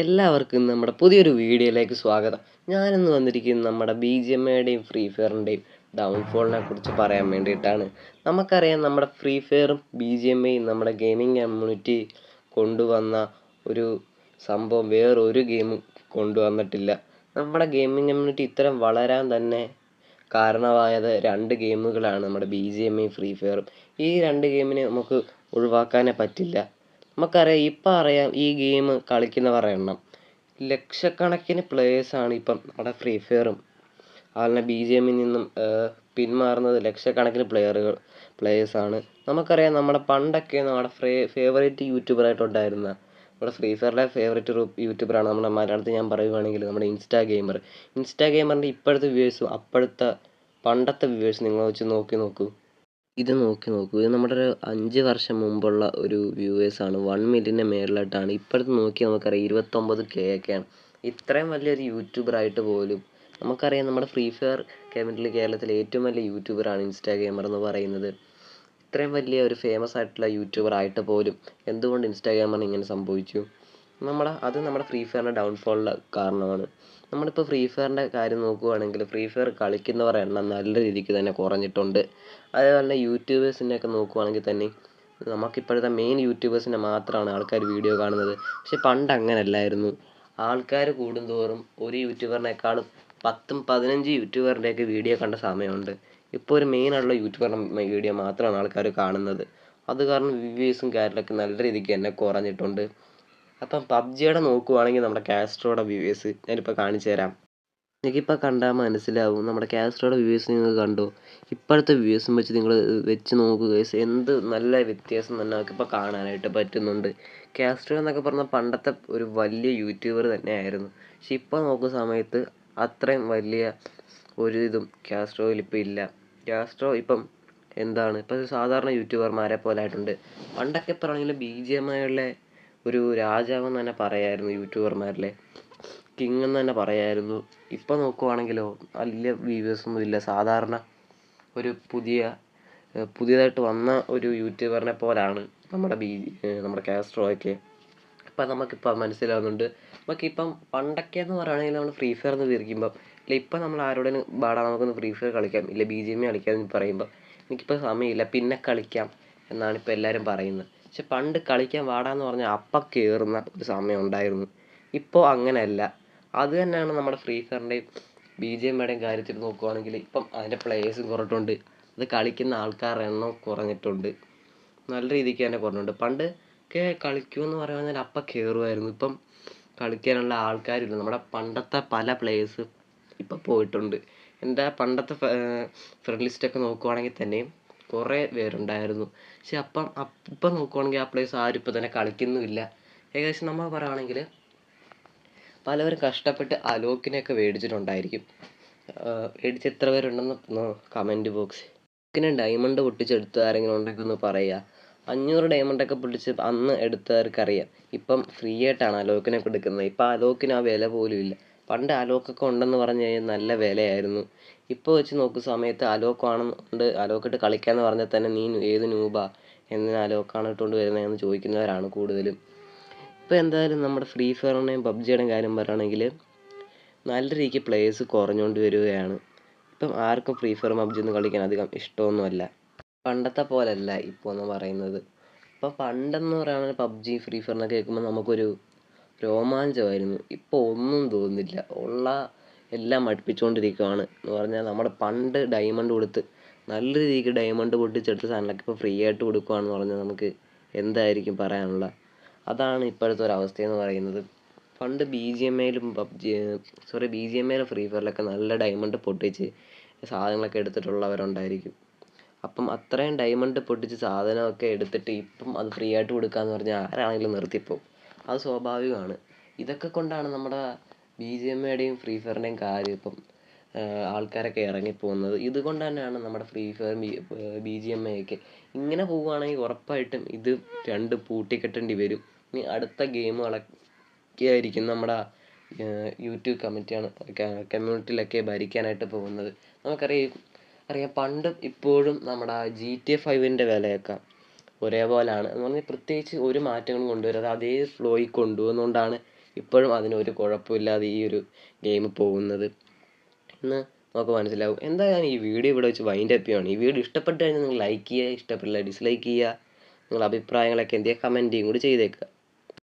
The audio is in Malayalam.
എല്ലാവർക്കും നമ്മുടെ പുതിയൊരു വീഡിയോയിലേക്ക് സ്വാഗതം. ഞാനിന്ന് വന്നിരിക്കുന്നത് നമ്മുടെ ബി ജി എം എയുടെയും ഫ്രീ ഫയറിന്റെയും ഡൗൺഫോളിനെ കുറിച്ച് പറയാൻ വേണ്ടിയിട്ടാണ്. നമുക്കറിയാം നമ്മുടെ ഫ്രീ ഫയറും ബി ജി എം ഐയും നമ്മുടെ ഗെയിമിംഗ് കമ്മ്യൂണിറ്റി കൊണ്ടുവന്ന ഒരു സംഭവം വേറൊരു ഗെയിമും കൊണ്ടുവന്നിട്ടില്ല. നമ്മുടെ ഗെയിമിംഗ് കമ്മ്യൂണിറ്റി ഇത്തരം വളരാൻ തന്നെ കാരണമായത് രണ്ട് ഗെയിമുകളാണ് നമ്മുടെ ബി ജി എം എയും ഫ്രീ ഫയറും ഈ രണ്ട് ഗെയിമിനെ നമുക്ക് ഒഴിവാക്കാനേ പറ്റില്ല. നമുക്കറിയാം ഇപ്പം അറിയാം ഈ ഗെയിം കളിക്കുന്നവരുടെ എണ്ണം. ലക്ഷക്കണക്കിന് പ്ലേയേഴ്സാണ് ഇപ്പം നമ്മുടെ ഫ്രീ ഫയറും അതുപോലെ ബി ജി എമ്മിൽ നിന്നും പിന്മാറുന്നത് ലക്ഷക്കണക്കിന് പ്ലെയറുകൾ പ്ലേയേഴ്സാണ് നമുക്കറിയാം നമ്മുടെ പണ്ടൊക്കെ നമ്മുടെ ഫ്രേ ഫേവറേറ്റ് യൂട്യൂബറായിട്ടുണ്ടായിരുന്ന നമ്മുടെ ഫ്രീ ഫയറിലെ ഫേവറേറ്റ് യൂട്യൂബറാണ് നമ്മുടെ മലയാളത്തിൽ ഞാൻ പറയുവാണെങ്കിൽ നമ്മുടെ ഇൻസ്റ്റാ ഗെയിമർ ഇൻസ്റ്റാ ഗെയിമറിന്റെ ഇപ്പോഴത്തെ വ്യൂവേഴ്സും അപ്പോഴത്തെ പണ്ടത്തെ വ്യൂവേഴ്സ് നിങ്ങൾ വെച്ച് നോക്കി നോക്കൂ. ഇത് നോക്കി നോക്കൂ. ഇത് നമ്മുടെ ഒരു അഞ്ച് വർഷം മുമ്പുള്ള ഒരു വ്യൂവേഴ്സാണ് വൺ മില്യന്റെ മേളിലായിട്ടാണ് ഇപ്പോഴത്തെ നോക്കി നമുക്കറിയാം ഇരുപത്തൊമ്പത് കെ ഒക്കെയാണ്. ഇത്രയും വലിയൊരു യൂട്യൂബറായിട്ട് പോലും നമുക്കറിയാം നമ്മുടെ ഫ്രീ ഫയർ കമ്മ്യൂണിറ്റിയിൽ കേരളത്തിലെ ഏറ്റവും വലിയ യൂട്യൂബറാണ് ഇൻസ്റ്റാ ഗെയിമർ എന്ന് പറയുന്നത്. ഇത്രയും വലിയ ഒരു ഫേമസ് ആയിട്ടുള്ള യൂട്യൂബർ ആയിട്ട് പോലും എന്തുകൊണ്ട് ഇൻസ്റ്റാ ഗെയിമറിന് ഇങ്ങനെ സംഭവിച്ചു? നമ്മുടെ അത് നമ്മുടെ ഫ്രീ ഫയറിന്റെ ഡൗൺഫോളിന്റെ കാരണമാണ്. നമ്മളിപ്പോൾ ഫ്രീ ഫയറിന്റെ കാര്യം നോക്കുകയാണെങ്കിൽ ഫ്രീ ഫയർ കളിക്കുന്നവരുടെ എണ്ണം നല്ല രീതിക്ക് തന്നെ കുറഞ്ഞിട്ടുണ്ട്. അതേപോലെ തന്നെ യൂട്യൂബേഴ്സിനെ ഒക്കെ നോക്കുകയാണെങ്കിൽ തന്നെ നമുക്കിപ്പോഴത്തെ മെയിൻ യൂട്യൂബേഴ്സിനെ മാത്രമാണ് ആൾക്കാർ വീഡിയോ കാണുന്നത്. പക്ഷെ പണ്ട് അങ്ങനെയല്ലായിരുന്നു ആൾക്കാർ കൂടുന്തോറും ഒരു യൂട്യൂബറിനേക്കാളും പത്തും പതിനഞ്ച് യൂട്യൂബറിന്റെയൊക്കെ വീഡിയോ കണ്ട സമയമുണ്ട്. ഇപ്പോൾ ഒരു മെയിനായിട്ടുള്ള യൂട്യൂബറിന്റെ വീഡിയോ മാത്രമാണ് ആൾക്കാർ കാണുന്നത്. അത് കാരണം വ്യൂവേഴ്സും കാര്യങ്ങളൊക്കെ നല്ല രീതിക്ക് തന്നെ കുറഞ്ഞിട്ടുണ്ട്. അപ്പം പബ്ജിയുടെ നോക്കുവാണെങ്കിൽ നമ്മുടെ കാസ്ട്രോയുടെ വ്യൂവേഴ്സ് ഞാനിപ്പോൾ കാണിച്ചു തരാം. നിങ്ങൾക്കിപ്പോൾ കണ്ടാൽ മനസ്സിലാവും നമ്മുടെ കാസ്ട്രോയുടെ വ്യൂവേഴ്സ് നിങ്ങൾ കണ്ടു. ഇപ്പോഴത്തെ വ്യൂവേഴ്സും വെച്ച് നിങ്ങൾ വെച്ച് നോക്കുക എന്ത് നല്ല വ്യത്യാസം തന്നെ നമുക്കിപ്പോൾ കാണാനായിട്ട് പറ്റുന്നുണ്ട്. കാസ്ട്രോ എന്നൊക്കെ പറഞ്ഞാൽ പണ്ടത്തെ ഒരു വലിയ യൂട്യൂബർ തന്നെയായിരുന്നു. പക്ഷെ ഇപ്പോൾ നോക്കുന്ന സമയത്ത് അത്രയും വലിയ ഒരു ഇതും കാസ്ട്രോയിൽ ഇപ്പോൾ ഇല്ല. കാസ്ട്രോ ഇപ്പം എന്താണ്? ഇപ്പോൾ സാധാരണ യൂട്യൂബർമാരെ പോലെ ആയിട്ടുണ്ട്. പണ്ടൊക്കെ പറയുകയാണെങ്കിൽ ബി ജി എം ഐകളിലെ ഒരു രാജാവെന്ന് തന്നെ പറയായിരുന്നു യൂട്യൂബർമാരിലെ. കിങ് എന്ന് തന്നെ പറയായിരുന്നു. ഇപ്പോൾ നോക്കുവാണെങ്കിലോ വലിയ വ്യൂവേഴ്സൊന്നും ഇല്ല. സാധാരണ ഒരു പുതിയ പുതിയതായിട്ട് വന്ന ഒരു യൂട്യൂബറിനെ പോലാണ് നമ്മുടെ ബി നമ്മുടെ കാസ്ട്രോയൊക്കെ അപ്പം നമുക്കിപ്പോൾ മനസ്സിലാവുന്നുണ്ട് നമുക്കിപ്പം പണ്ടൊക്കെ എന്ന് പറയുകയാണെങ്കിൽ നമ്മൾ ഫ്രീ ഫയർ എന്ന് വിളിക്കുമ്പോൾ ഇല്ല ഇപ്പം നമ്മൾ ആരോടും ബാടാ നമുക്കൊന്ന് ഫ്രീ ഫയർ കളിക്കാം. ഇല്ല ബി ജി എം കളിക്കാം എന്ന് പറയുമ്പോൾ എനിക്കിപ്പോൾ സമയമില്ല പിന്നെ കളിക്കാം എന്നാണ് ഇപ്പോൾ എല്ലാവരും പറയുന്നത്. പക്ഷെ പണ്ട് കളിക്കാൻ വാടാന്ന് പറഞ്ഞാൽ അപ്പം കയറുന്ന ഒരു സമയം ഉണ്ടായിരുന്നു. ഇപ്പോൾ അങ്ങനെയല്ല. അത് തന്നെയാണ് നമ്മുടെ ഫ്രീ ഫയറിന്റെയും ബി ജി എം ഐയുടെയും കാര്യത്തിൽ നോക്കുവാണെങ്കിൽ ഇപ്പം അതിന്റെ പ്ലേയേഴ്സും കുറഞ്ഞിട്ടുണ്ട്. അത് കളിക്കുന്ന ആൾക്കാരുടെ എണ്ണം കുറഞ്ഞിട്ടുണ്ട്. നല്ല രീതിക്ക് തന്നെ കുറഞ്ഞിട്ടുണ്ട്. പണ്ട് ഒക്കെ കളിക്കുമെന്ന് പറയുന്നത് അപ്പം കയറുമായിരുന്നു ഇപ്പം കളിക്കാനുള്ള ആൾക്കാരില്ല. നമ്മുടെ പണ്ടത്തെ പല പ്ലേയേഴ്സ് ഇപ്പം പോയിട്ടുണ്ട്. എന്റെ പണ്ടത്തെ ഫ്രണ്ട് ലിസ്റ്റൊക്കെ നോക്കുവാണെങ്കിൽ തന്നെയും കുറേ പേരുണ്ടായിരുന്നു. പക്ഷെ അപ്പം ഇപ്പം നോക്കുവാണെങ്കിൽ ആ പ്ലേയേഴ്സ് ആരും ഇപ്പം തന്നെ കളിക്കുന്നുമില്ല. ഏകദേശം നമ്മൾ പറയുകയാണെങ്കിൽ പലവരും കഷ്ടപ്പെട്ട് അലോക്കിനെയൊക്കെ മേടിച്ചിട്ടുണ്ടായിരിക്കും. മേടിച്ച് എത്ര പേരുണ്ടെന്ന് കമന്റ് ബോക്സ് പിന്നെ ഡയമണ്ട് പൊട്ടിച്ചെടുത്ത ആരെങ്കിലും ഉണ്ടെങ്കിൽ ഒന്ന് പറയുക. അഞ്ഞൂറ് ഡയമണ്ടൊക്കെ പൊട്ടിച്ച് അന്ന് എടുത്തവർക്കറിയാം. ഇപ്പം ഫ്രീ ആയിട്ടാണ് അലോക്കിനൊക്കെ എടുക്കുന്നത് ഇപ്പം അലോക്കിന് ആ വില പോലും ഇല്ല. പണ്ട് അലോക്കൊക്കെ ഉണ്ടെന്ന് പറഞ്ഞു കഴിഞ്ഞാൽ നല്ല വിലയായിരുന്നു. ഇപ്പോൾ വെച്ച് നോക്കുന്ന സമയത്ത് അലോക്കാണെന്നുണ്ട് അലോക്കിട്ട് കളിക്കാമെന്ന് പറഞ്ഞാൽ തന്നെ നീ ഏത് നൂബാ എന്തിനാ അലോക്കാണ് ഇട്ടുകൊണ്ട് വരുന്നതെന്ന് ചോദിക്കുന്നവരാണ് കൂടുതലും. ഇപ്പോൾ എന്തായാലും നമ്മുടെ ഫ്രീ ഫയറിന്റെയും പബ്ജിയുടെയും കാര്യം പറയുകയാണെങ്കിൽ നല്ല രീതിക്ക് പ്ലേയേഴ്സ് കുറഞ്ഞുകൊണ്ട് വരികയാണ്. ഇപ്പം ആർക്കും ഫ്രീ ഫയർ പബ്ജി ഒന്നും കളിക്കാൻ അധികം ഇഷ്ടമൊന്നുമല്ല. പണ്ടത്തെ പോലല്ല ഇപ്പോൾ എന്ന് പറയുന്നത്. ഇപ്പോൾ പണ്ടെന്ന് പറയുകയാണെങ്കിൽ പബ്ജി ഫ്രീ ഫയറിനൊക്കെ കേൾക്കുമ്പോൾ നമുക്കൊരു രോമാഞ്ചമായിരുന്നു. ഇപ്പോൾ ഒന്നും തോന്നുന്നില്ല. ഉള്ള എല്ലാം മടുപ്പിച്ചുകൊണ്ടിരിക്കുകയാണ് എന്ന് പറഞ്ഞാൽ നമ്മൾ പണ്ട് ഡയമണ്ട് കൊടുത്ത് നല്ല രീതിക്ക് ഡയമണ്ട് പൊട്ടിച്ചെടുത്ത സാധനങ്ങളൊക്കെ ഇപ്പോൾ ഫ്രീ ആയിട്ട് കൊടുക്കുകയാണെന്ന് പറഞ്ഞാൽ നമുക്ക് എന്തായിരിക്കും പറയാനുള്ള? അതാണ് ഇപ്പോഴത്തെ ഒരു അവസ്ഥയെന്ന് പറയുന്നത്. പണ്ട് B G M ഐയിലും PUBG sorry B G M ഐയിലും free ഫയറിലൊക്കെ നല്ല ഡയമണ്ട് പൊട്ടിച്ച് സാധനങ്ങളൊക്കെ എടുത്തിട്ടുള്ളവരുണ്ടായിരിക്കും. അപ്പം അത്രയും ഡയമണ്ട് പൊട്ടിച്ച് സാധനമൊക്കെ എടുത്തിട്ട് ഇപ്പം അത് ഫ്രീ ആയിട്ട് കൊടുക്കുക എന്ന് പറഞ്ഞാൽ ആരാണെങ്കിലും നിർത്തിപ്പോവും. അത് സ്വാഭാവികമാണ്. ഇതൊക്കെ കൊണ്ടാണ് നമ്മുടെ ബി ജി എം ഫ്രീ ഫയറിന്റെയും കാര്യം ഇപ്പം ആൾക്കാരൊക്കെ ഇറങ്ങിപ്പോകുന്നത്. ഇതുകൊണ്ട് തന്നെയാണ് നമ്മുടെ free fire B G M ഒക്കെ ഇങ്ങനെ പോവുകയാണെങ്കിൽ ഉറപ്പായിട്ടും ഇത് രണ്ട് പൂട്ടിക്കെട്ടേണ്ടി വരും. ഇനി അടുത്ത ഗെയിമുകളൊക്കെ ആയിരിക്കും നമ്മുടെ യൂട്യൂബ് കമ്മിറ്റിയാണ് കമ്മ്യൂണിറ്റിയിലൊക്കെ ഭരിക്കാനായിട്ട് പോകുന്നത്. നമുക്കറിയാം അറിയാം പണ്ട് ഇപ്പോഴും നമ്മുടെ ജി ടി എ ഫൈവിന്റെ വിലയൊക്കെ ഒരേപോലെയാണ്. എന്ന് പറഞ്ഞാൽ പ്രത്യേകിച്ച് ഒരു മാറ്റങ്ങളും കൊണ്ടുവരാതെ അതേ ഫ്ലോയിൽ കൊണ്ടുപോകുന്നതുകൊണ്ടാണ് ഇപ്പോഴും അതിനൊരു കുഴപ്പമില്ലാതെ ഈ ഒരു ഗെയിം പോകുന്നത്. എന്ന് നമുക്ക് മനസ്സിലാവും. എന്തായാലും ഈ വീഡിയോ ഇവിടെ വെച്ച് വൈൻഡ് അപ്പ് ചെയ്യുകയാണ് ഈ വീഡിയോ ഇഷ്ടപ്പെട്ട് കഴിഞ്ഞാൽ നിങ്ങൾ ലൈക്ക് ചെയ്യുക ഇഷ്ടപ്പെട്ടില്ല ഡിസ്ലൈക്ക് ചെയ്യുക. നിങ്ങളുടെ അഭിപ്രായങ്ങളൊക്കെ എന്ത് ചെയ്യുക കൂടി ചെയ്തേക്കുക.